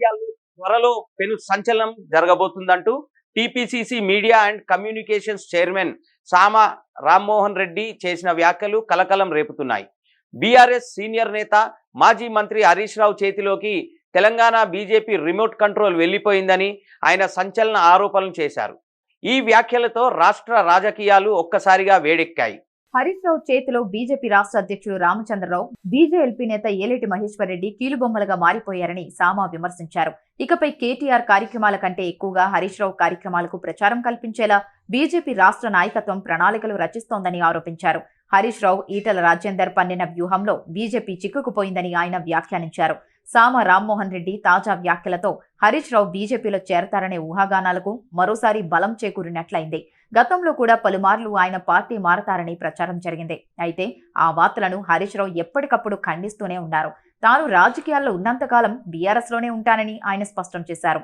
రాజకీయాలు త్వరలో పెను సంచలనం జరగబోతుందంటూ TPCC media and communications chairman Sama Rammohan Reddy చేసిన వ్యాఖ్యలు కలకలం రేపుతున్నాయి. బీఆర్ఎస్ సీనియర్ నేత మాజీ మంత్రి హరీష్ రావు చేతిలోకి తెలంగాణ బీజేపీ రిమోట్ కంట్రోల్ వెళ్ళిపోయిందని ఆయన సంచలన ఆరోపణలు చేశారు. ఈ వ్యాఖ్యలతో రాష్ట్ర రాజకీయాలు ఒక్కసారిగా వేడెక్కాయి. హరీష్ రావు చేతిలో బీజేపీ రాష్ట్ర అధ్యక్షుడు రామచంద్రరావు బీజేఎల్పీ నేత ఏలేటి మహేశ్వర్ రెడ్డి కీలుబొమ్మలుగా మారిపోయారని సామా విమర్శించారు. ఇకపై కేటీఆర్ కార్యక్రమాల కంటే ఎక్కువగా హరీష్ రావు కార్యక్రమాలకు ప్రచారం కల్పించేలా బీజేపీ రాష్ట్ర నాయకత్వం ప్రణాళికలు రచిస్తోందని ఆరోపించారు. హరీష్ రావు ఈటల రాజేందర్ పన్నిన వ్యూహంలో బీజేపీ చిక్కుకుపోయిందని ఆయన వ్యాఖ్యానించారు. సామ రామ్మోహన్ రెడ్డి తాజా వ్యాఖ్యలతో హరీష్ రావు బీజేపీలో చేరతారనే ఊహాగానాలకు మరోసారి బలం చేకూరినట్లయింది. గతంలో కూడా పలుమార్లు ఆయన పార్టీ మారతారని ప్రచారం జరిగింది. అయితే ఆ వార్తలను హరీష్ రావు ఎప్పటికప్పుడు ఖండిస్తూనే ఉన్నారు. తాను రాజకీయాల్లో ఉన్నంతకాలం బీఆర్ఎస్లోనే ఉంటానని ఆయన స్పష్టం చేశారు.